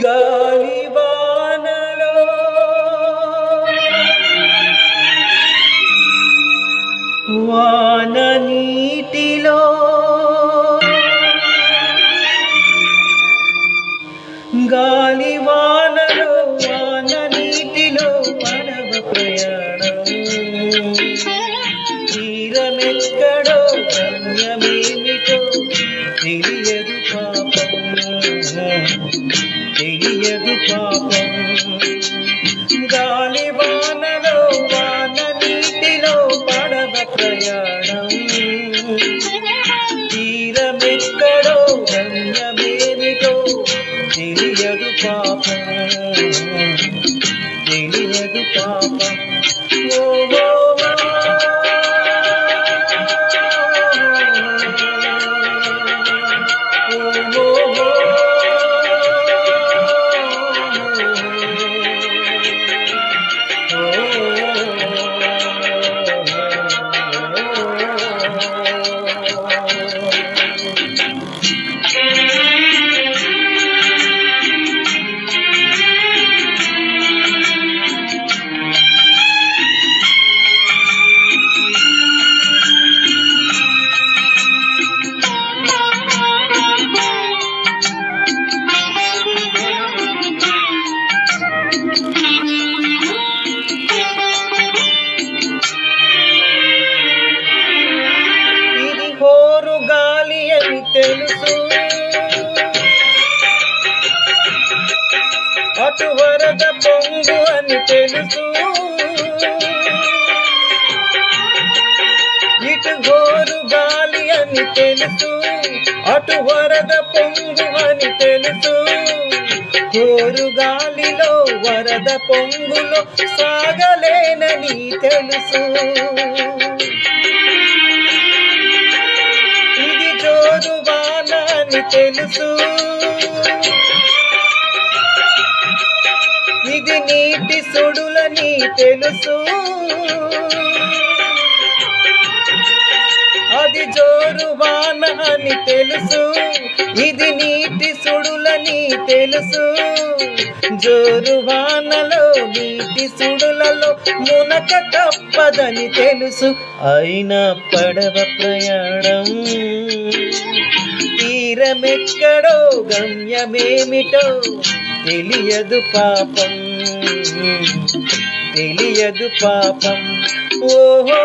గాలివానలో. వాన నీటిలో గాలివానలో వాన నీటిలో పడవ ప్రయాణం. తీరమెక్కడో గమ్యమేమిటో తెలియదు పాపం తెలియదు పాపం ఓ నీకు తెలుసు. ఇటు గోరు గాలి అని తెలుసు. అటు వరద పొంగు అని తెలుసు. గోరు గాలిలో వరద పొంగులో సాగలేనని తెలుసు. ఇది జోరు వాన అని తెలుసు. ఇది నీటి సుడులని తెలుసు. అది జోరు వాన అని తెలుసు. ఇది నీటి సుడులని తెలుసు. జోరు వానలో నీటి సుడులలో మునక తప్పదని తెలుసు. అయినా పడవ ప్రయాణం తీరమెక్కడో గమ్యమేమిటో తెలియదు పాపం. తెలియదు పాపం ఓహో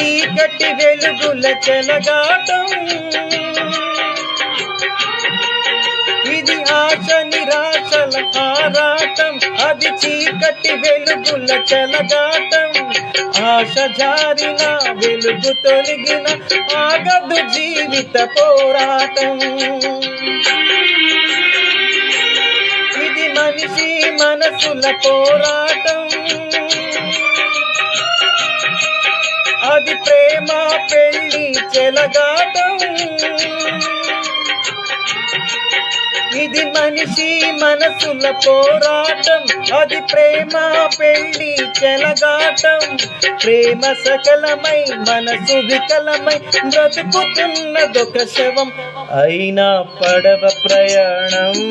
చీకటి వెలుగుల చెలగాటం. ఇది ఆశ నిరాశల ఆరాటం. అది చీకటి వెలుగుల చెలగాటం. ఆశ జారిన వెలుగు తొలగిన ఆగదు జీవిత పోరాటం. ఇది మనిషి మనసుల పోరాటం. అది ప్రేమ పెళ్ళి చెలగాటం. ఇది మనిషి మనసుల పోరాటం. అది ప్రేమ పెళ్ళి చెలగాటం. ప్రేమ సకలమై మనసు వికలమై బ్రతుకుతున్నదొక శవం. అయినా పడవ ప్రయాణం.